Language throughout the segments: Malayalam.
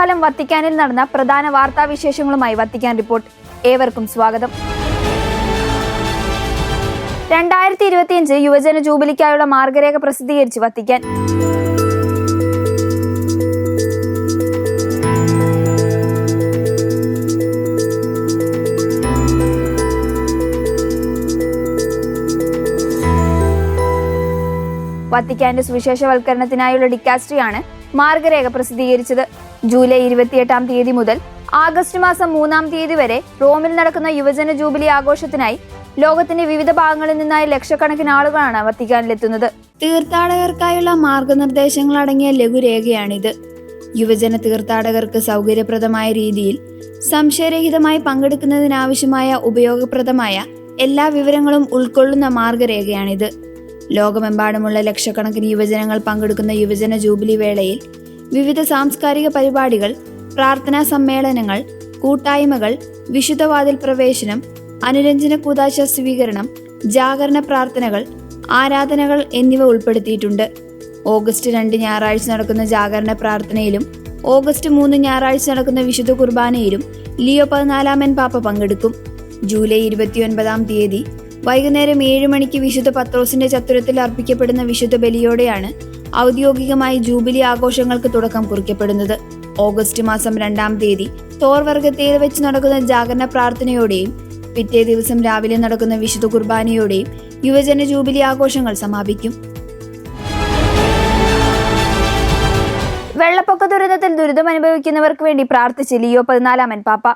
ഓണക്കാലം വത്തിക്കാനിൽ നടന്ന പ്രധാന വാർത്താ വിശേഷങ്ങളുമായി വത്തിക്കാൻ റിപ്പോർട്ട്. ഏവർക്കും സ്വാഗതം. രണ്ടായിരത്തി ഇരുപത്തിയഞ്ച് യുവജന ജൂബിലിക്കായുള്ള മാർഗരേഖ പ്രസിദ്ധീകരിച്ച് വത്തിക്കാൻ. വത്തിക്കാന്റെ സുവിശേഷവൽക്കരണത്തിനായുള്ള ഡിക്കാസ്ട്രിയാണ് മാർഗരേഖ പ്രസിദ്ധീകരിച്ചത്. ജൂലൈ ഇരുപത്തിയെട്ടാം തീയതി മുതൽ ആഗസ്റ്റ് മാസം മൂന്നാം തീയതി വരെ റോമിൽ നടക്കുന്ന യുവജന ജൂബിലി ആഘോഷത്തിനായി ലോകത്തിന്റെ വിവിധ ഭാഗങ്ങളിൽ നിന്നായി ലക്ഷക്കണക്കിന് ആളുകളാണ് വത്തിക്കാനിലെത്തുന്നത്. തീർത്ഥാടകർക്കായുള്ള മാർഗനിർദ്ദേശങ്ങൾ അടങ്ങിയ ലഘുരേഖയാണിത്. യുവജന തീർത്ഥാടകർക്ക് സൗകര്യപ്രദമായ രീതിയിൽ സംശയരഹിതമായി പങ്കെടുക്കുന്നതിനാവശ്യമായ ഉപയോഗപ്രദമായ എല്ലാ വിവരങ്ങളും ഉൾക്കൊള്ളുന്ന മാർഗരേഖയാണിത്. ലോകമെമ്പാടുമുള്ള ലക്ഷക്കണക്കിന് യുവജനങ്ങൾ പങ്കെടുക്കുന്ന യുവജന ജൂബിലി വേളയിൽ വിവിധ സാംസ്കാരിക പരിപാടികൾ പ്രാർത്ഥനാ സമ്മേളനങ്ങൾ കൂട്ടായ്മകൾ വിശുദ്ധവാതിൽ പ്രവേശനം അനുരഞ്ജന കൂതാശ സ്വീകരണം ജാഗരണ പ്രാർത്ഥനകൾ ആരാധനകൾ എന്നിവ ഉൾപ്പെടുത്തിയിട്ടുണ്ട്. ഓഗസ്റ്റ് രണ്ട് ഞായറാഴ്ച നടക്കുന്ന ജാഗരണ പ്രാർത്ഥനയിലും ഓഗസ്റ്റ് മൂന്ന് ഞായറാഴ്ച നടക്കുന്ന വിശുദ്ധ കുർബാനയിലും ലിയോ പതിനാലാമൻ പാപ്പ പങ്കെടുക്കും. ജൂലൈ ഇരുപത്തിയൊൻപതാം തീയതി വൈകുന്നേരം ഏഴ് മണിക്ക് വിശുദ്ധ പത്രോസിന്റെ ചത്തുരത്തിൽ അർപ്പിക്കപ്പെടുന്ന വിശുദ്ധ ബലിയോടെയാണ് ഔദ്യോഗികമായി ജൂബിലി ആഘോഷങ്ങൾക്ക് തുടക്കം കുറിക്കപ്പെടുന്നത്. ഓഗസ്റ്റ് മാസം രണ്ടാം തീയതി തോർവർഗത്തേൽ വെച്ച് നടക്കുന്ന ജാഗരണ പ്രാർത്ഥനയോടെയും പിറ്റേ ദിവസം രാവിലെ നടക്കുന്ന വിശുദ്ധ കുർബാനയോടെയും യുവജന ജൂബിലി ആഘോഷങ്ങൾ സമാപിക്കും. വെള്ളപ്പൊക്ക ദുരന്തത്തിൽ ദുരിതം അനുഭവിക്കുന്നവർക്ക് വേണ്ടി പ്രാർത്ഥിച്ച് ലിയോ പതിനാലാമൻ പാപ്പ.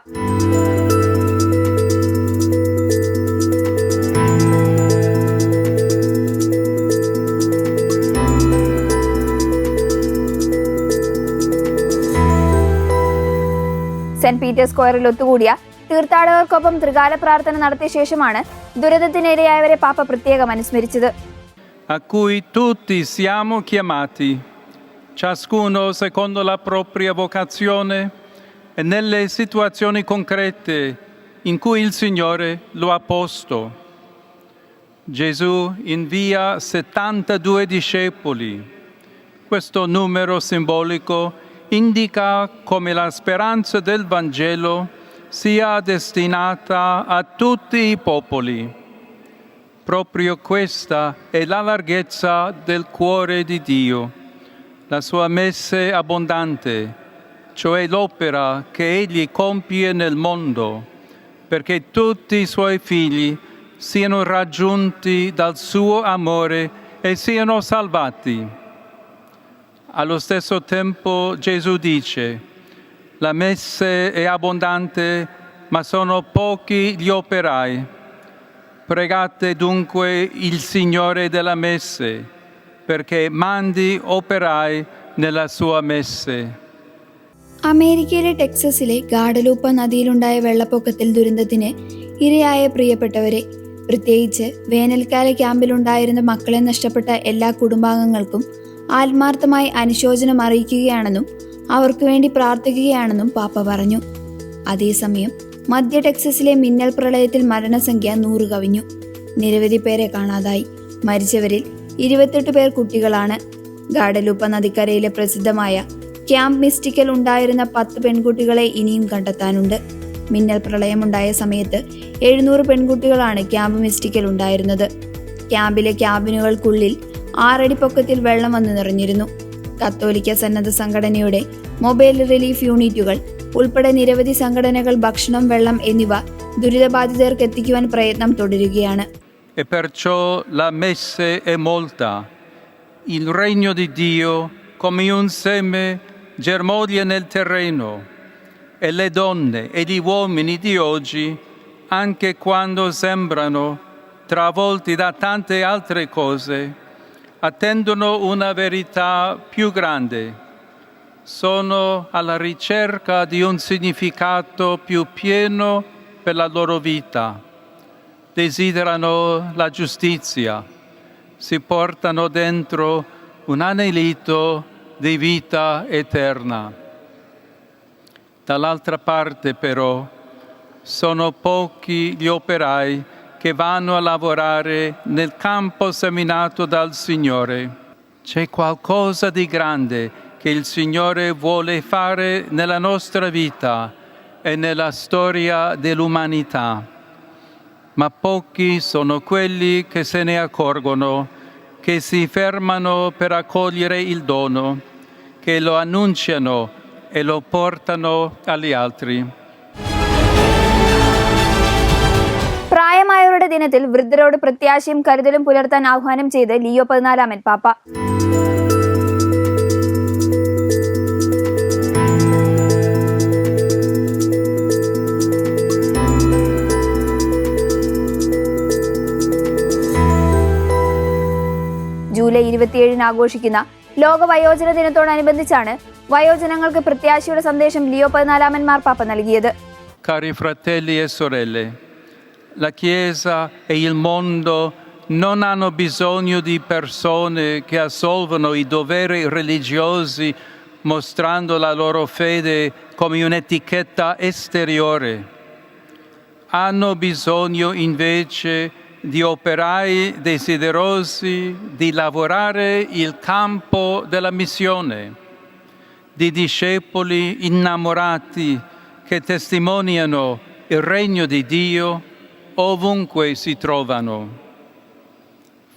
സെന്റ് പീറ്റേഴ്സ് സ്ക്വയറിൽ ഒത്തുകൂടിയ തീർത്ഥാടകർക്കൊപ്പം ത്രികാല പ്രാർത്ഥന നടത്തിയ ശേഷമാണ് ദുരിതത്തിനിരയായവരെ പാപ്പ പ്രത്യേകം അനുസ്മരിച്ചത് a cui tutti siamo chiamati, ciascuno secondo la propria vocazione e nelle situazioni concrete in cui il Signore lo ha posto. Gesù invia 72 discepoli. Questo numero simbolico indica come la speranza del Vangelo sia destinata a tutti i popoli. Proprio questa è la larghezza del cuore di Dio, la sua messe abbondante, cioè l'opera che Egli compie nel mondo, perché tutti i suoi figli siano raggiunti dal suo amore e siano salvati. Allo stesso tempo Gesù dice, la messe è abbondante, ma sono pochi gli operai. Pregate dunque il Signore della messe perché mandi operai nella sua messe. അമേരിക്കയിലെ ടെക്സസിലെ ഗാഡലൂപ്പ നദിയിലുണ്ടായ വെള്ളപ്പൊക്കത്തിൽ ദുരന്തത്തിന് ഇരയായ പ്രിയപ്പെട്ടവരെ പ്രത്യേകിച്ച് വേനൽക്കാല ക്യാമ്പിലുണ്ടായിരുന്ന മക്കളെ നഷ്ടപ്പെട്ട എല്ലാ കുടുംബാംഗങ്ങൾക്കും ആത്മാർത്ഥമായി അനുശോചനം അറിയിക്കുകയാണെന്നും അവർക്ക് വേണ്ടി പ്രാർത്ഥിക്കുകയാണെന്നും പാപ്പ പറഞ്ഞു. അതേസമയം മധ്യ ടെക്സസിലെ മിന്നൽ പ്രളയത്തിൽ മരണസംഖ്യ നൂറ് കവിഞ്ഞു. നിരവധി പേരെ കാണാതായി. മരിച്ചവരിൽ ഇരുപത്തെട്ട് പേർ കുട്ടികളാണ്. ഗാഡലൂപ്പ നദിക്കരയിലെ പ്രസിദ്ധമായ ക്യാമ്പ് മിസ്റ്റിക്കൽ ഉണ്ടായിരുന്ന പത്ത് പെൺകുട്ടികളെ ഇനിയും കണ്ടെത്താനുണ്ട്. മിന്നൽ പ്രളയമുണ്ടായ സമയത്ത് എഴുന്നൂറ് പെൺകുട്ടികളാണ് ക്യാമ്പ് മിസ്റ്റിക്കൽ ഉണ്ടായിരുന്നത്. ക്യാമ്പിലെ ക്യാബിനുകൾക്കുള്ളിൽ ആറടി പൊക്കത്തിൽ വെള്ളം വന്നു നിറഞ്ഞിരുന്നു കത്തോലിക്ക സന്നദ്ധ സംഘടനയുടെ മൊബൈൽ റിലീഫ് യൂണിറ്റുകൾ ഉൾപ്പെടെ നിരവധി സംഘടനകൾ ഭക്ഷണം വെള്ളം എന്നിവ ദുരിതബാധിതർക്ക് എത്തിക്കുവാൻ പ്രയത്നം തുടരുകയാണ് E perciò la messe è molta. Il regno di Dio, come un seme, germoglia nel terreno. E le donne e gli uomini di oggi, anche quando sembrano travolti da tante altre cose, attendono una verità più grande. Sono alla ricerca di un significato più pieno per la loro vita desiderano la giustizia, si portano dentro un anelito di vita eterna. Dall'altra parte però sono pochi gli operai che vanno a lavorare nel campo seminato dal Signore. C'è qualcosa di grande che il Signore vuole fare nella nostra vita e nella storia dell'umanità. Ma pochi sono quelli che se ne accorgono, che si fermano per accogliere il dono, che lo annunciano e lo portano agli altri. പ്രായമായവരുടെ ദിനത്തിൽ വൃദ്ധരോട് പ്രത്യാശയും കരുതലും പുലർത്താൻ ആഹ്വാനം ചെയ്ത് ലിയോ പതിനാലാമൻ പാപ്പ. ജൂലൈ ഇരുപത്തിയേഴിന് ആഘോഷിക്കുന്ന ലോക വയോജന ദിനത്തോടനുബന്ധിച്ചാണ് വയോജനങ്ങൾക്ക് പ്രത്യാശയുടെ സന്ദേശം ലിയോ പതിനാലാമൻ മാർപ്പാപ്പ നൽകിയത്. Cari fratelli e sorelle, la Chiesa e il mondo non hanno bisogno di persone che assolvono i doveri religiosi mostrando la loro fede come un'etichetta esteriore. Hanno bisogno invece di operai desiderosi di lavorare il campo della missione, di discepoli innamorati che testimoniano il regno di Dio ovunque si trovano.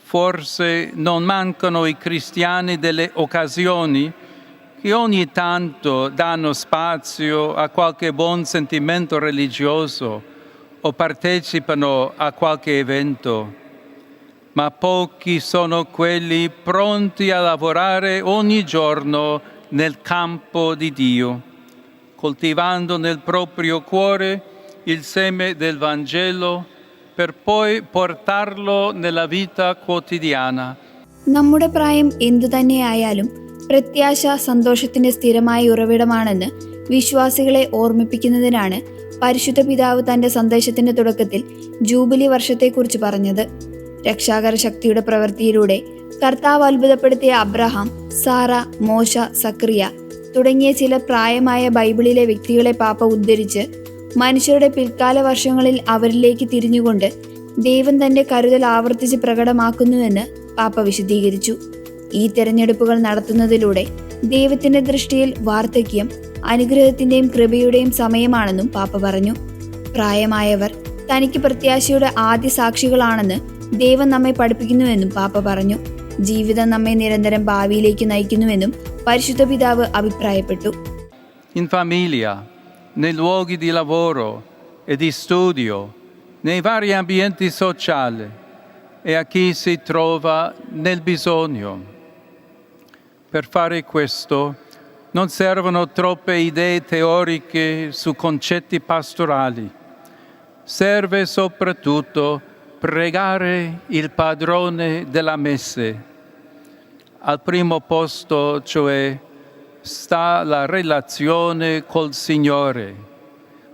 Forse non mancano i cristiani delle occasioni che ogni tanto danno spazio a qualche buon sentimento religioso o partecipano a qualche evento, ma pochi sono quelli pronti a lavorare ogni giorno nel campo di Dio, coltivando nel proprio cuore il seme del Vangelo per poi portarlo nella vita quotidiana. നമ്മുടെ പ്രായം എന്തു തന്നെയായാലും പ്രത്യാശ സന്തോഷത്തിന്റെ സ്ഥിരമായ ഉറവിടമാണെന്ന് വിശ്വാസികളെ ഓർമ്മിപ്പിക്കുന്നതിനാണ് പരിശുദ്ധ പിതാവ് തന്റെ സന്ദേശത്തിന്റെ തുടക്കത്തിൽ ജൂബിലി വർഷത്തെക്കുറിച്ച് പറഞ്ഞത് രക്ഷാകര ശക്തിയുടെ പ്രവൃത്തിയിലൂടെ കർത്താവ് അത്ഭുതപ്പെടുത്തിയ അബ്രഹാം സാറ മോശ സക്രിയ തുടങ്ങിയ ചില പ്രായമായ ബൈബിളിലെ വ്യക്തികളെ പാപ്പ ഉദ്ധരിച്ച് മനുഷ്യരുടെ പിൽക്കാല വർഷങ്ങളിൽ അവരിലേക്ക് തിരിഞ്ഞുകൊണ്ട് ദൈവം തന്റെ കരുതൽ ആവർത്തിച്ച് പ്രകടമാക്കുന്നുവെന്ന് പാപ്പ വിശദീകരിച്ചു. ഈ തെരഞ്ഞെടുപ്പുകൾ നടത്തുന്നതിലൂടെ ദൈവത്തിന്റെ ദൃഷ്ടിയിൽ വാർദ്ധക്യം അനുഗ്രഹത്തിന്റെയും കൃപയുടെയും സമയമാണെന്നും പാപ്പ പറഞ്ഞു. പ്രായമായവർ തനിക്ക് പ്രത്യാശയുടെ ആദ്യ സാക്ഷികളാണെന്ന് ദൈവം നമ്മെ പഠിപ്പിക്കുന്നുവെന്നും പാപ്പ പറഞ്ഞു. ജീവിതം നമ്മെ നിരന്തരം ഭാവിയിലേക്ക് നയിക്കുന്നുവെന്നും പരിശുദ്ധ പിതാവ് അഭിപ്രായപ്പെട്ടു. Nei luoghi di lavoro e di studio, nei vari ambienti sociali e a chi si trova nel bisogno. Per fare questo non servono troppe idee teoriche su concetti pastorali. Serve soprattutto pregare il padrone della messe. Al primo posto, cioè, sta la relazione col Signore,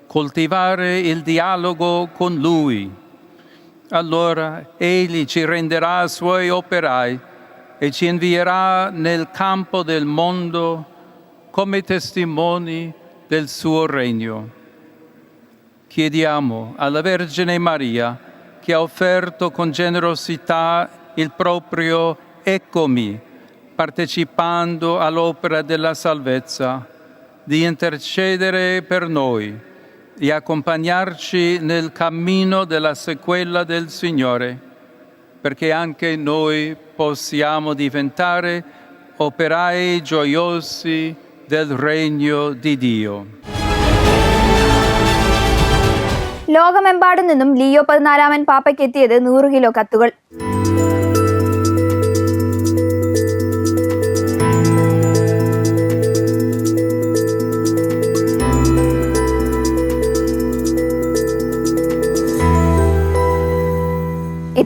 coltivare il dialogo con Lui. Allora Egli ci renderà Suoi operai e ci invierà nel campo del mondo come testimoni del Suo regno. Chiediamo alla Vergine Maria, che ha offerto con generosità il proprio eccomi, partecipando all'opera della salvezza, di intercedere per noi e accompagnarci nel cammino della sequela del Signore, perché anche noi possiamo diventare operai gioiosi del regno di Dio. ലോകമെമ്പാടും നിന്നും ലിയോ പതിനാലാമൻ പാപ്പയ്ക്ക് എത്തിയത് നൂറ് കിലോ കത്തുകൾ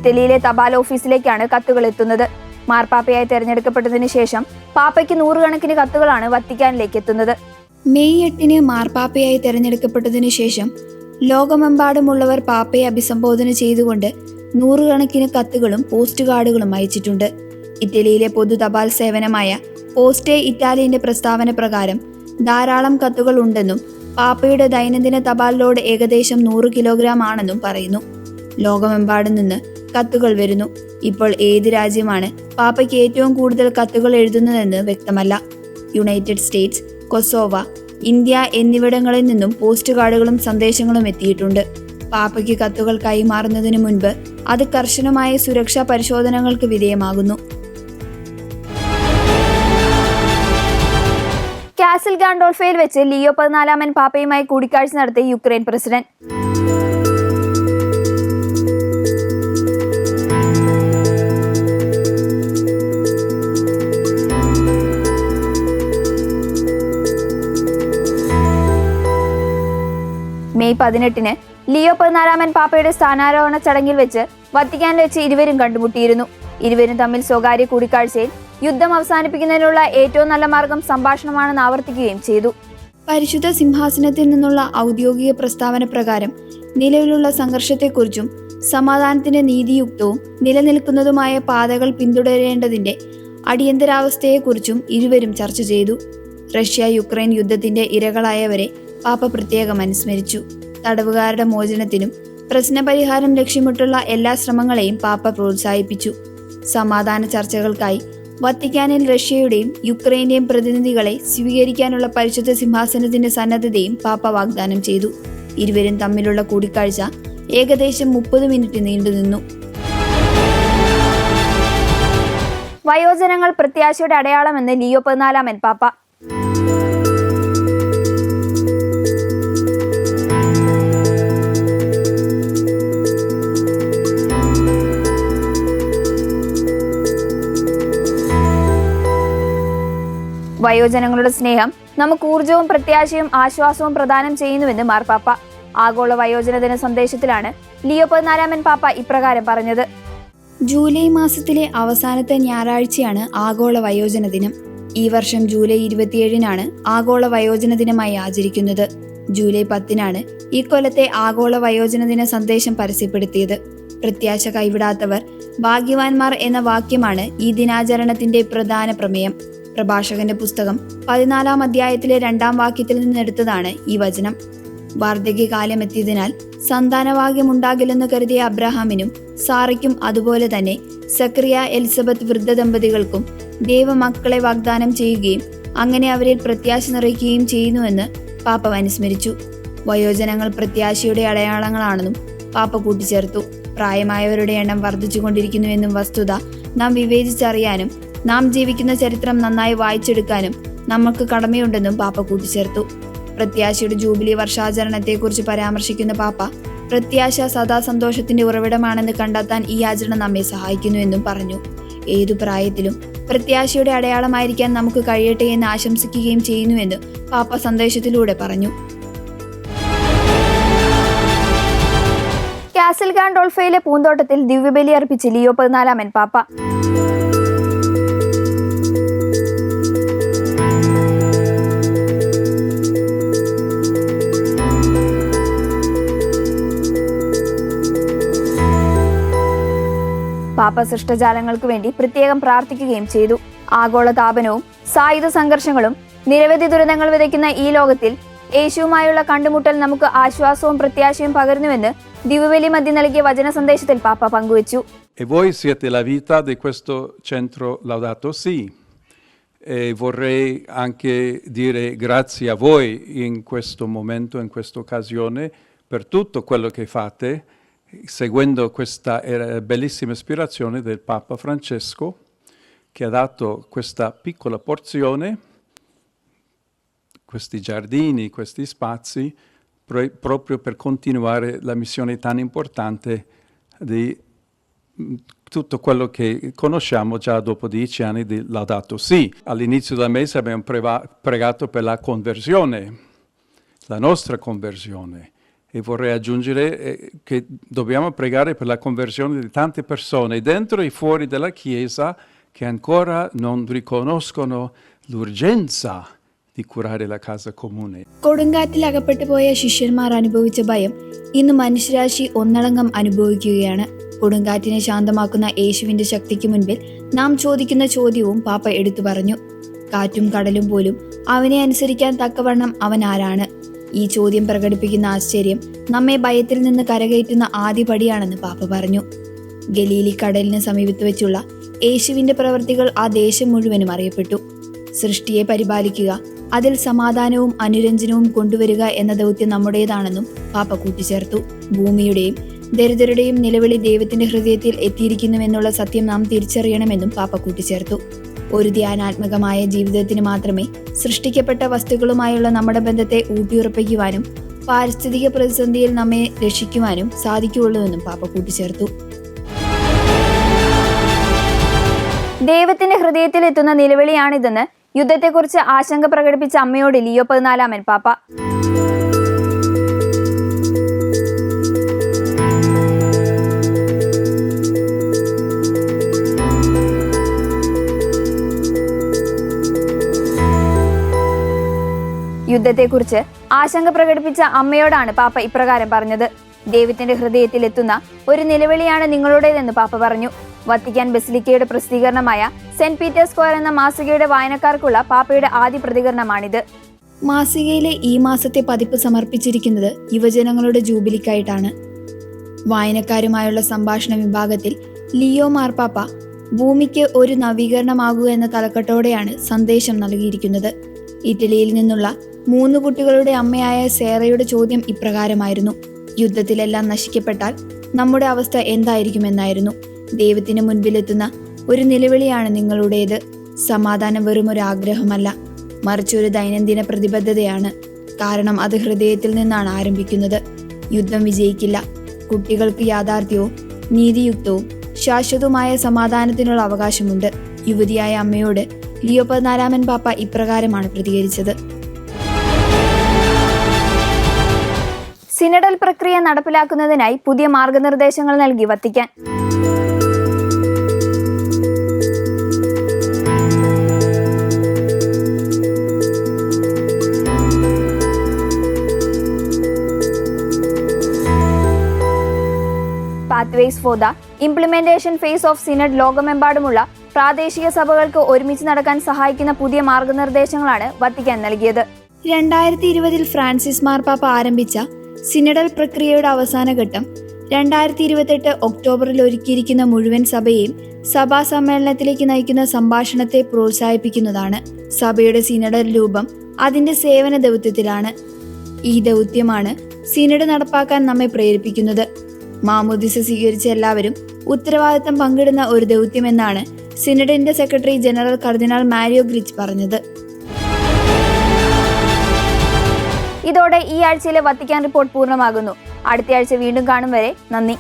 ഇറ്റലിയിലെ തപാൽ ഓഫീസിലേക്കാണ് കത്തുകൾ എത്തുന്നത്. മാർപ്പാപ്പയായി തെരഞ്ഞെടുക്കപ്പെട്ടതിന് ശേഷം പാപ്പയ്ക്ക് നൂറുകണക്കിന് കത്തുകളാണ് വത്തിക്കാനിലേക്ക് എത്തുന്നത്. മെയ് എട്ടിന് മാർപ്പാപ്പയായി തെരഞ്ഞെടുക്കപ്പെട്ടതിനു ശേഷം ലോകമെമ്പാടുമുള്ളവർ പാപ്പയെ അഭിസംബോധന ചെയ്തുകൊണ്ട് നൂറുകണക്കിന് കത്തുകളും പോസ്റ്റ് കാർഡുകളും അയച്ചിട്ടുണ്ട്. ഇറ്റലിയിലെ പൊതു തപാൽ സേവനമായ പോസ്റ്റേ ഇറ്റാലിയന്റെ പ്രസ്താവന പ്രകാരം ധാരാളം കത്തുകൾ ഉണ്ടെന്നും പാപ്പയുടെ ദൈനംദിന തപാൽ ലോഡ് ഏകദേശം നൂറ് കിലോഗ്രാം ആണെന്നും പറയുന്നു. ലോകമെമ്പാടും നിന്ന് കത്തുകൾ വരുന്നു. ഇപ്പോൾ ഏത് രാജ്യമാണ് പാപ്പയ്ക്ക് ഏറ്റവും കൂടുതൽ കത്തുകൾ എഴുതുന്നതെന്ന് വ്യക്തമല്ല. യുണൈറ്റഡ് സ്റ്റേറ്റ്സ് കൊസോവ ഇന്ത്യ എന്നിവിടങ്ങളിൽ നിന്നും പോസ്റ്റ് കാർഡുകളും സന്ദേശങ്ങളും എത്തിയിട്ടുണ്ട്. പാപ്പയ്ക്ക് കത്തുകൾ കൈമാറുന്നതിന് മുൻപ് അത് കർശനമായ സുരക്ഷാ പരിശോധനകൾക്ക് വിധേയമാകുന്നു. കാസിൽ ഗാൻഡോൾഫയിൽ വെച്ച് ലിയോ പതിനാലാമൻ പാപ്പയുമായി കൂടിക്കാഴ്ച നടത്തി യുക്രൈൻ പ്രസിഡന്റ്. മെയ് പതിനെട്ടിന് ലിയോ പതിനാലാമൻ പാപ്പയുടെ സ്ഥാനാരോഹണ ചടങ്ങിൽ വെച്ച് വത്തിക്കാനിൽ വെച്ച് ഇരുവരും കണ്ടുമുട്ടിയിരുന്നു. ഇരുവരും തമ്മിൽ സ്വകാര്യ കൂടിക്കാഴ്ചയിൽ യുദ്ധം അവസാനിപ്പിക്കുന്നതിനുള്ള ഏറ്റവും നല്ല മാർഗം സംഭാഷണമാണെന്ന് ആവർത്തിക്കുകയും ചെയ്തു. പരിശുദ്ധ സിംഹാസനത്തിൽ നിന്നുള്ള ഔദ്യോഗിക പ്രസ്താവന പ്രകാരം നിലവിലുള്ള സംഘർഷത്തെക്കുറിച്ചും സമാധാനത്തിന്റെ നീതിയുക്തവും നിലനിൽക്കുന്നതുമായ പാതകൾ പിന്തുടരേണ്ടതിന്റെ അടിയന്തരാവസ്ഥയെക്കുറിച്ചും ഇരുവരും ചർച്ച ചെയ്തു. റഷ്യ യുക്രൈൻ യുദ്ധത്തിന്റെ ഇരകളായവരെ പാപ്പ പ്രത്യേകം അനുസ്മരിച്ചു. തടവുകാരുടെ മോചനത്തിനും പ്രശ്നപരിഹാരം ലക്ഷ്യമിട്ടുള്ള എല്ലാ ശ്രമങ്ങളെയും പാപ്പ പ്രോത്സാഹിപ്പിച്ചു. സമാധാന ചർച്ചകൾക്കായി വത്തിക്കാനിൽ റഷ്യയുടെയും യുക്രൈന്റെയും പ്രതിനിധികളെ സ്വീകരിക്കാനുള്ള പരിശുദ്ധ സിംഹാസനത്തിന്റെ സന്നദ്ധതയും പാപ്പ വാഗ്ദാനം ചെയ്തു. ഇരുവരും തമ്മിലുള്ള കൂടിക്കാഴ്ച ഏകദേശം മുപ്പത് മിനിറ്റ് നീണ്ടുനിന്നു വയോജനങ്ങൾ പ്രത്യാശയുടെ അടയാളമെന്ന് ലിയോ പതിനാലാമൻ പാപ്പ വയോജനങ്ങളുടെ സ്നേഹം നമുക്ക് ഊർജവും പ്രത്യാശയും ആശ്വാസവും പ്രദാനം ചെയ്യുന്നുവെന്ന് മാർപ്പാപ്പ ആഗോള വയോജന ദിന സന്ദേശത്തിലാണ് ലിയോ പതിനാലാമൻ പാപ്പ ഇപ്രകാരം പറഞ്ഞത്. ജൂലൈ മാസത്തിലെ അവസാനത്തെ ഞായറാഴ്ചയാണ് ആഗോള വയോജന ദിനം. ഈ വർഷം ജൂലൈ ഇരുപത്തിയേഴിനാണ് ആഗോള വയോജന ദിനമായി ആചരിക്കുന്നത്. ജൂലൈ പത്തിനാണ് ഈ കൊല്ലത്തെ ആഗോള വയോജന ദിന സന്ദേശം പരസ്യപ്പെടുത്തിയത്. പ്രത്യാശ കൈവിടാത്തവർ ഭാഗ്യവാന്മാർ എന്ന വാക്യമാണ് ഈ ദിനാചരണത്തിന്റെ പ്രധാന പ്രമേയം. പ്രഭാഷകന്റെ പുസ്തകം പതിനാലാം അധ്യായത്തിലെ രണ്ടാം വാക്യത്തിൽ നിന്നെടുത്തതാണ് ഈ വചനം. വാർദ്ധക്യകാലമെത്തിയതിനാൽ സന്താനഭാഗ്യമുണ്ടാകില്ലെന്ന് കരുതിയ അബ്രഹാമിനും സാറയ്ക്കും അതുപോലെ തന്നെ സക്രിയ എലിസബത്ത് വൃദ്ധ ദമ്പതികൾക്കും ദൈവമക്കളെ വാഗ്ദാനം ചെയ്യുകയും അങ്ങനെ അവരിൽ പ്രത്യാശ നിറയ്ക്കുകയും ചെയ്യുന്നുവെന്ന് പാപ്പ അനുസ്മരിച്ചു. വയോജനങ്ങൾ പ്രത്യാശയുടെ അടയാളങ്ങളാണെന്നും പാപ്പ കൂട്ടിച്ചേർത്തു. പ്രായമായവരുടെ എണ്ണം വർദ്ധിച്ചുകൊണ്ടിരിക്കുന്നുവെന്നും വസ്തുത നാം വിവേചിച്ചറിയാനും നാം ജീവിക്കുന്ന ചരിത്രം നന്നായി വായിച്ചെടുക്കാനും നമുക്ക് കടമയുണ്ടെന്നും പാപ്പ കൂട്ടിച്ചേർത്തു. പ്രത്യാശയുടെ ജൂബിലി വർഷാചരണത്തെക്കുറിച്ച് പരാമർശിക്കുന്ന പാപ്പ പ്രത്യാശ സദാ സന്തോഷത്തിന്റെ ഉറവിടമാണെന്ന് കണ്ടെത്താൻ ഈ ആചരണം നമ്മെ സഹായിക്കുന്നുവെന്നും പറഞ്ഞു. ഏതു പ്രായത്തിലും പ്രത്യാശയുടെ അടയാളമായിരിക്കാൻ നമുക്ക് കഴിയട്ടെ എന്ന് ആശംസിക്കുകയും ചെയ്യുന്നുവെന്ന് പാപ്പ സന്ദേശത്തിലൂടെ പറഞ്ഞു. കാസിൽ ഗാൻഡോൾഫയിലെ പൂന്തോട്ടത്തിൽ ദിവ്യബലി അർപ്പിച്ച് ലിയോ പതിനാലാമൻ പാപ്പ. പാപ്പ സൃഷ്ടജാലങ്ങൾക്ക് വേണ്ടി പ്രത്യേകം പ്രാർത്ഥിക്കുകയും ചെയ്തു. ആഗോള താപനവും സായുധ സംഘർഷങ്ങളും നിരവധി ദുരന്തങ്ങൾ വിതയ്ക്കുന്ന ഈ ലോകത്തിൽ യേശുവുമായുള്ള കണ്ടുമുട്ടൽ നമുക്ക് ആശ്വാസവും പ്രത്യാശയും പകരുന്നുവെന്ന് ദിവ്യബലി മധ്യ നൽകിയ വചന സന്ദേശത്തിൽ പാപ്പ പങ്കുവച്ചു. E voi siete la vita di questo centro Laudato. E vorrei anche dire grazie a voi in questo momento, in questa occasione, per tutto quello che fate, seguendo questa eh, bellissima ispirazione del Papa Francesco, che ha dato questa piccola porzione, questi giardini, questi spazi, pro- proprio per continuare la missione tan importante di mh, tutto quello che conosciamo già dopo dieci anni di Laudato Si. All'inizio del mese abbiamo pregato per la conversione, la nostra conversione. E vorrei aggiungere eh, che dobbiamo pregare per la conversione di tante persone dentro e fuori della Chiesa che ancora non riconoscono l'urgenza di curare la casa comune. കൊടുങ്കാറ്റിൽ അകപ്പെട്ടു പോയ ശിഷ്യന്മാർ അനുഭവിച്ച ഭയം ഇന്ന് മനുഷ്യരാശി ഒന്നടങ്കം അനുഭവിക്കുകയാണ് കൊടുങ്കാറ്റിനെ ശാന്തമാക്കുന്ന യേശുവിന്റെ ശക്തിക്ക് മുൻപിൽ നാം ചോദിക്കുന്ന ചോദ്യവും പാപ്പ എടുത്തു പറഞ്ഞു കാറ്റും കടലും പോലും അവനെ അനുസരിക്കാൻ തക്കവണ്ണം അവൻ ആരാണ് ഈ ചോദ്യം പ്രകടിപ്പിക്കുന്ന ആശ്ചര്യം നമ്മെ ഭയത്തിൽ നിന്ന് കരകയറ്റുന്ന ആദ്യപടിയാണെന്ന് പാപ്പ പറഞ്ഞു. ഗലീലി കടലിന് സമീപത്ത് വെച്ചുള്ള യേശുവിന്റെ പ്രവൃത്തികൾ ആ ദേശം മുഴുവനും അറിയപ്പെട്ടു. സൃഷ്ടിയെ പരിപാലിക്കുക അതിൽ സമാധാനവും അനുരഞ്ജനവും കൊണ്ടുവരിക എന്ന ദൗത്യം നമ്മുടേതാണെന്നും പാപ്പ കൂട്ടിച്ചേർത്തു. ഭൂമിയുടെയും ദരിദ്രരുടെയും നിലവിളി ദൈവത്തിന്റെ ഹൃദയത്തിൽ എത്തിയിരിക്കുന്നുവെന്നുള്ള സത്യം നാം തിരിച്ചറിയണമെന്നും പാപ്പ കൂട്ടിച്ചേർത്തു. ഒരു ധ്യാനാത്മകമായ ജീവിതത്തിന് മാത്രമേ സൃഷ്ടിക്കപ്പെട്ട വസ്തുക്കളുമായുള്ള നമ്മുടെ ബന്ധത്തെ ഊട്ടിയുറപ്പിക്കുവാനും പാരിസ്ഥിതിക പ്രതിസന്ധിയിൽ നമ്മെ രക്ഷിക്കുവാനും സാധിക്കുകയുള്ളൂവെന്നും പാപ്പ കൂട്ടിച്ചേർത്തു. ദൈവത്തിന്റെ ഹൃദയത്തിൽ എത്തുന്ന നിലവിളിയാണിതെന്ന് യുദ്ധത്തെക്കുറിച്ച് ആശങ്ക പ്രകടിപ്പിച്ച അമ്മയോട് ലിയോ പതിനാലാമൻ പാപ്പ. യുദ്ധത്തെക്കുറിച്ച് ആശങ്ക പ്രകടിപ്പിച്ച അമ്മയോടാണ് പാപ്പ ഇപ്രകാരം പറഞ്ഞത്. ദൈവത്തിന്റെ ഹൃദയത്തിൽ എത്തുന്ന ഒരു നിലവിളിയാണ് നിങ്ങളുടേതെന്ന് പാപ്പ പറഞ്ഞു. വത്തിക്കാൻ ബസിലിക്കയുടെ പ്രസിദ്ധീകരണമായ സെന്റ് പീറ്റേഴ്സ് സ്ക്വയർ എന്ന മാസികയുടെ വായനക്കാർക്കുള്ള പാപ്പയുടെ ആദ്യ പ്രതികരണമാണിത്. മാസികയിലെ ഈ മാസത്തെ പതിപ്പ് സമർപ്പിച്ചിരിക്കുന്നത് യുവജനങ്ങളുടെ ജൂബിലിക്കായിട്ടാണ്. വായനക്കാരുമായുള്ള സംഭാഷണ വിഭാഗത്തിൽ ലിയോ മാർപ്പാപ്പ ഭൂമിക്ക് ഒരു നവീകരണമാകൂ എന്ന തലക്കെട്ടോടെയാണ് സന്ദേശം നൽകിയിരിക്കുന്നത്. ഇറ്റലിയിൽ നിന്നുള്ള മൂന്ന് കുട്ടികളുടെ അമ്മയായ സേറയുടെ ചോദ്യം ഇപ്രകാരമായിരുന്നു. യുദ്ധത്തിലെല്ലാം നശിക്കപ്പെട്ടാൽ നമ്മുടെ അവസ്ഥ എന്തായിരിക്കുമെന്നായിരുന്നു. ദൈവത്തിന് മുൻപിലെത്തുന്ന ഒരു നിലവിളിയാണ് നിങ്ങളുടേത്. സമാധാനം വെറും ഒരു ആഗ്രഹമല്ല. മറിച്ച് ഒരു ദൈനംദിന പ്രതിബദ്ധതയാണ്. കാരണം അത് ഹൃദയത്തിൽ നിന്നാണ് ആരംഭിക്കുന്നത്. യുദ്ധം വിജയിക്കില്ല. കുട്ടികൾക്ക് യാഥാർത്ഥ്യവും നീതിയുക്തവും ശാശ്വതവുമായ സമാധാനത്തിനുള്ള അവകാശമുണ്ട്. യുവതിയായ അമ്മയോട് ലിയോ പതിനാലാമൻ പാപ്പ ഇപ്രകാരമാണ് പ്രതികരിച്ചത്. സിനഡൽ പ്രക്രിയ നടപ്പിലാക്കുന്നതിനായി പുതിയ മാർഗനിർദ്ദേശങ്ങൾ നൽകി Vatican. Pathways for the implementation phase of synod ലോകമെമ്പാടുമുള്ള പ്രാദേശിക സഭകൾക്ക് ഒരുമിച്ച് നടക്കാൻ സഹായിക്കുന്ന പുതിയ മാർഗനിർദ്ദേശങ്ങളാണ് വത്തിക്കാൻ നൽകിയത്. രണ്ടായിരത്തി ഇരുപതിൽ ഫ്രാൻസിസ് മാർപ്പാപ്പ ആരംഭിച്ച സിനഡൽ പ്രക്രിയയുടെ അവസാന ഘട്ടം രണ്ടായിരത്തി ഇരുപത്തെട്ട് ഒക്ടോബറിൽ ഒരുക്കിയിരിക്കുന്ന മുഴുവൻ സഭയെയും സഭാ സമ്മേളനത്തിലേക്ക് നയിക്കുന്ന സംഭാഷണത്തെ പ്രോത്സാഹിപ്പിക്കുന്നതാണ് സഭയുടെ സിനഡൽ രൂപം അതിന്റെ സേവന ദൗത്യത്തിലാണ്. ഈ ദൗത്യമാണ് സിനഡ് നടപ്പാക്കാൻ നമ്മെ പ്രേരിപ്പിക്കുന്നത്. മാമോദിസ സ്വീകരിച്ച എല്ലാവരും ഉത്തരവാദിത്തം പങ്കിടുന്ന ഒരു ദൗത്യമെന്നാണ് സിനഡിന്റെ secretary general cardinal Mario Grech പറഞ്ഞത്. ഇതോടെ ഈ ആഴ്ചയിലെ വത്തിക്കാൻ റിപ്പോർട്ട് പൂർണമാകുന്നു. അടുത്തയാഴ്ച വീണ്ടും കാണും വരെ നന്ദി.